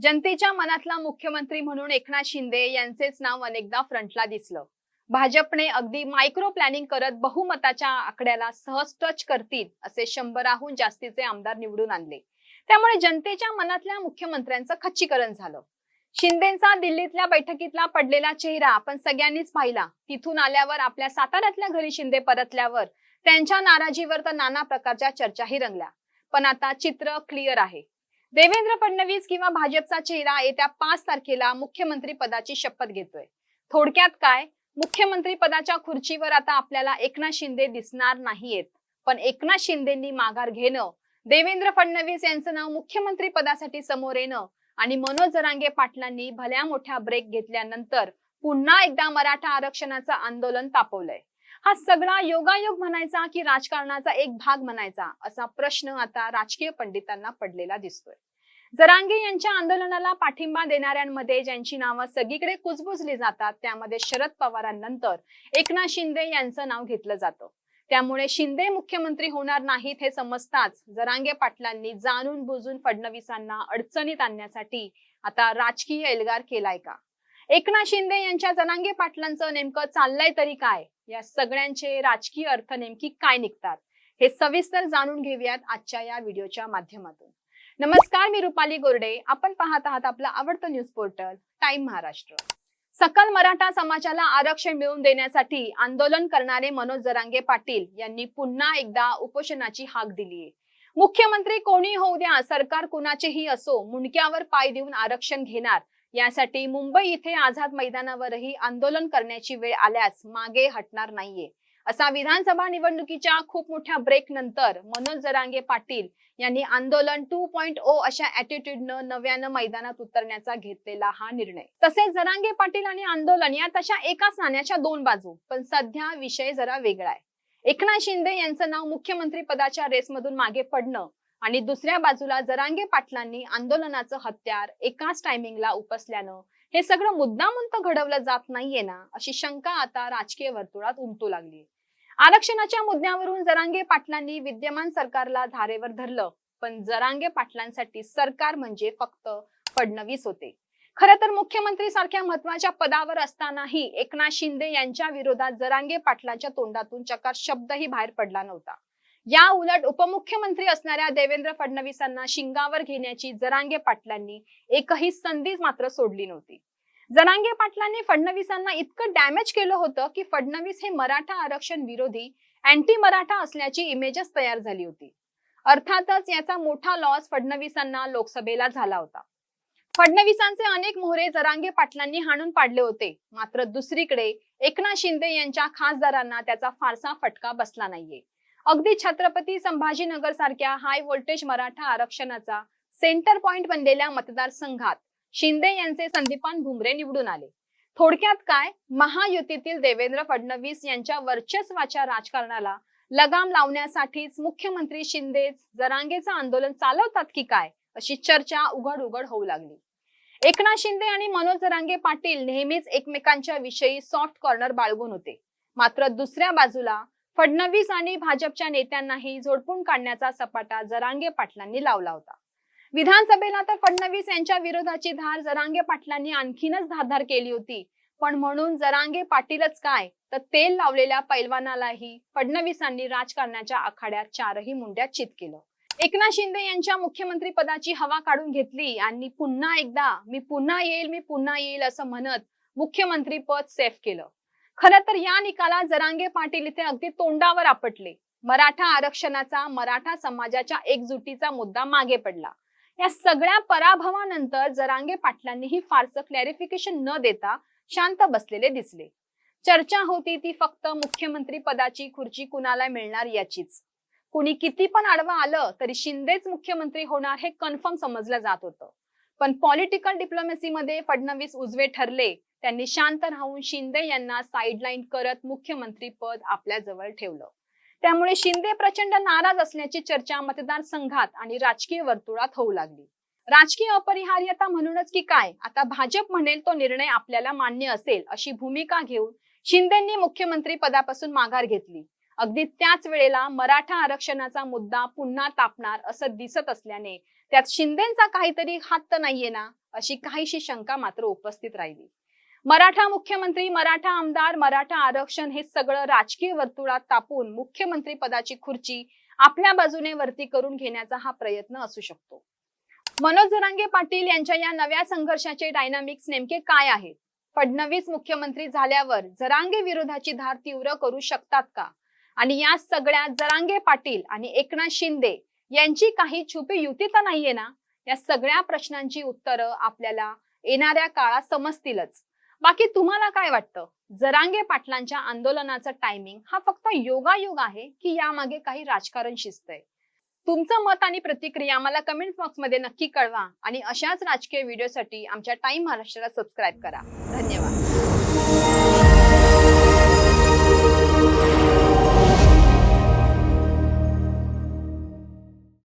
जनतेच्या मनातला मुख्यमंत्री म्हणून एकनाथ शिंदे यांचेच नाव अनेकदा फ्रंटला दिसलं. भाजपने अगदी मायक्रो प्लॅनिंग करत बहुमताच्या आकड्याला सहज टच करतील असे शंभराहून जास्तीचे आमदार निवडून आणले. त्यामुळे जनतेच्या मनातल्या मुख्यमंत्र्यांचं खच्चीकरण झालं. शिंदेचा दिल्लीतल्या बैठकीतला पडलेला चेहरा आपण सगळ्यांनीच पाहिला. तिथून आल्यावर आपल्या साताऱ्यातल्या घरी शिंदे परतल्यावर त्यांच्या नाराजीवर तर नाना प्रकारच्या चर्चाही रंगल्या. पण आता चित्र क्लिअर आहे. देवेंद्र फडणवीस किंवा भाजपचा चेहरा येत्या पाच तारखेला मुख्यमंत्री पदाची शपथ घेतोय. थोडक्यात काय? मुख्यमंत्री पदाच्या खुर्चीवर आता आपल्याला एकनाथ शिंदे दिसणार नाहीयेत. पण एकनाथ शिंदेंनी माघार घेणं देवेंद्र फडणवीस यांचं नाव मुख्यमंत्री पदासाठी समोर येणं आणि मनोज जरांगे पाटलांनी भल्या मोठ्या ब्रेक घेतल्यानंतर पुन्हा एकदा मराठा आरक्षणाचं आंदोलन तापवलंय. हा सगळा योगायोग म्हणायचा की राजकारणाचा एक भाग म्हणायचा असा प्रश्न आता राजकीय पंडितांना पडलेला दिसतोय. जरांगे यांच्या आंदोलनाला पाठिंबा देणाऱ्यांमध्ये ज्यांची नावं सगळीकडे कुजबुजली जातात त्यामध्ये शरद पवारांनंतर एकनाथ शिंदे यांचं नाव घेतलं जातं. त्यामुळे शिंदे मुख्यमंत्री होणार नाहीत हे समजताच जरांगे पाटलांनी जाणून बुजून फडणवीसांना अडचणीत आणण्यासाठी आता राजकीय एल्गार केलाय का? एकनाथ शिंदे यांच्या जनांगे पाटलांचं नेमकं चाललंय तरी काय? या सगळ्यांचे राजकीय अर्थ नेमकी काय निघतात हे सविस्तर जाणून घेऊयात आजच्या या व्हिडिओच्या माध्यमातून. नमस्कार मी रुपाली गोरडे. आपण पाहत आहात आपलं आवडतं न्यूज पोर्टल टाइम महाराष्ट्र सकल मराठा समाजाला आरक्षण मिळवून देण्यासाठी आंदोलन करणारे मनोज जरांगे पाटील यांनी पुन्हा एकदा उपोषणाची हाक दिली आहे मुख्यमंत्री कोणी होऊ द्या सरकार कुणाचेही असो मुंडक्यावर पाय देऊन आरक्षण घेणार यासाठी मुंबई इथे आझाद मैदानावरही आंदोलन करण्याची वेळ आल्यास मागे हटणार नाहीये. असा विधानसभा निवडणुकीच्या खूप मोठ्या ब्रेक नंतर मनोज जरांगे पाटील यांनी आंदोलन टू पॉइंट ओ अशा अॅटिट्यूडनं नव्यानं मैदानात उतरण्याचा घेतलेला हा निर्णय. तसेच जरांगे पाटील आणि आंदोलन या तशा एकाच नाण्याच्या दोन बाजू पण सध्या विषय जरा वेगळा आहे. एकनाथ शिंदे यांचं नाव मुख्यमंत्री पदाच्या रेसमधून मागे पडणं आणि दुसऱ्या बाजूला जरांगे पाटलांनी आंदोलनाचं हत्यार एकाच टायमिंगला उपसल्यानं हे सगळं मुद्दामुंत घडवलं जात नाहीये ना अशी शंका आता राजकीय वर्तुळात उमटू लागली. आरक्षणाच्या मुद्द्यावरून जरांगे पाटलांनी विद्यमान सरकारला धारेवर धरलं पण जरांगे पाटलांसाठी सरकार म्हणजे फक्त फडणवीस होते. खर तर मुख्यमंत्री सारख्या महत्त्वाच्या पदावर असतानाही एकनाथ शिंदे यांच्या विरोधात जरांगे पाटलांच्या तोंडातून चकार शब्दही बाहेर पडला नव्हता. या उलट उपमुख्यमंत्री असणाऱ्या देवेंद्र फडणवीसांना शिंगावर घेण्याची जरांगे पाटलांनी एकही संधी मात्र सोडली नव्हती. जरांगे पाटलांनी फडणवीसांना इतकं डॅमेज केलं होतं की फडणवीस हे मराठा आरक्षण विरोधी अँटी मराठा असल्याची इमेजच तयार झाली होती. अर्थातच याचा मोठा लॉस फडणवीसांना लोकसभेला झाला होता. फडणवीसांचे अनेक मोहरे जरांगे पाटलांनी हाणून पाडले होते. मात्र दुसरीकडे एकनाथ शिंदे यांच्या खासदारांना त्याचा फारसा फटका बसला नाहीये. अगदी छत्रपती संभाजीनगर सारख्या हाय व्होल्टेज मराठा आरक्षणाचा सेंटर पॉइंट बनलेल्या मतदारसंघात शिंदे यांचे संदीपान भुमरे निवडून आले. थोडक्यात काय? महायुतीतील देवेंद्र फडणवीस यांच्या वर्चस्वाच्या राजकारणाला लगाम लावण्यासाठीच मुख्यमंत्री शिंदे जरांगेचं आंदोलन चालवतात की काय? अशी चर्चा उघड उघड होऊ लागली. एकनाथ शिंदे आणि मनोज जरांगे पाटील नेहमीच एकमेकांच्या विषयी सॉफ्ट कॉर्नर बाळगून होते. मात्र दुसऱ्या बाजूला फडणवीस आणि भाजपच्या नेत्यांनाही झोडपून काढण्याचा सपाटा जरांगे पाटलांनी लावला होता. विधानसभेला तर फडणवीस यांच्या विरोधाची धार जरांगे पाटलांनी आणखीनच धारधार केली होती. पण म्हणून जरांगे पाटीलच काय? तर तेल लावलेल्या पैलवानालाही फडणवीसांनी राजकारणाच्या आखाड्यात चारही मुंड्यात चित केलं. एकनाथ शिंदे यांच्या मुख्यमंत्री पदाची हवा काढून घेतली आणि पुन्हा एकदा मी पुन्हा येईल मी पुन्हा येईल असं म्हणत मुख्यमंत्री पद सेफ केलं. खरं तर या निकालात जरांगे पाटील इथे अगदी तोंडावर आपटले. मराठा आरक्षणाचा मराठा समाजाच्या एकजुटीचा मुद्दा मागे पडला. या सगळ्या पराभवानंतर जरांगे पाटलांनीही फारसं क्लॅरिफिकेशन न देता शांत बसलेले दिसले. चर्चा होती ती फक्त मुख्यमंत्री पदाची खुर्ची कुणाला मिळणार याचीच. कुणी किती पण आडवं आलं तरी शिंदेच मुख्यमंत्री होणार हे कन्फर्म समजलं जात होतं. पण पॉलिटिकल डिप्लोमेसीमध्ये फडणवीस उजवे ठरले. त्यांनी शांत राहून शिंदे यांना साईडलाईन करत मुख्यमंत्री पद आपल्या जवळ ठेवलं. त्यामुळे शिंदे प्रचंड नाराज असल्याची चर्चा मतदारसंघात आणि राजकीय वर्तुळात होऊ लागली. राजकीय अपरिहार्यता म्हणूनच की काय? आता भाजप म्हणेल तो निर्णय आपल्याला मान्य असेल अशी भूमिका घेऊन शिंदेंनी मुख्यमंत्री पदापासून माघार घेतली. अगदी त्याच वेळेला मराठा आरक्षणाचा मुद्दा पुन्हा तापणार असं दिसत असल्याने त्यात शिंदेचा काहीतरी हात तर नाहीये ना अशी काहीशी शंका मात्र उपस्थित राहिली. मराठा मुख्यमंत्री मराठा आमदार मराठा आरक्षण हे सगळं राजकीय वर्तुळात तापून मुख्यमंत्री पदाची खुर्ची आपल्या बाजूने वरती करून घेण्याचा हा प्रयत्न असू शकतो. मनोज जरांगे पाटील यांच्या या नव्या संघर्षाचे डायनामिक्स नेमके काय आहेत? फडणवीस मुख्यमंत्री झाल्यावर जरांगे विरोधाची धार तीव्र करू शकतात का? आणि या सगळ्या जरांगे पाटील आणि एकनाथ शिंदे यांची काही छुपी युती तर नाहीये ना? या सगळ्या प्रश्नांची उत्तरं आपल्याला येणाऱ्या काळात समजतीलच. बाकी तुम्हाला काय वाटतं? जरांगे पाटलांच्या आंदोलनाचा टायमिंग हा फक्त योगायोग आहे की यामागे काही राजकारण शिजतंय तुमचं मत आणि प्रतिक्रिया मला कमेंट बॉक्समध्ये नक्की कळवा आणि अशाच राजकीय व्हिडिओसाठी आमच्या टाइम महाराष्ट्राला सबस्क्राईब करा. धन्यवाद.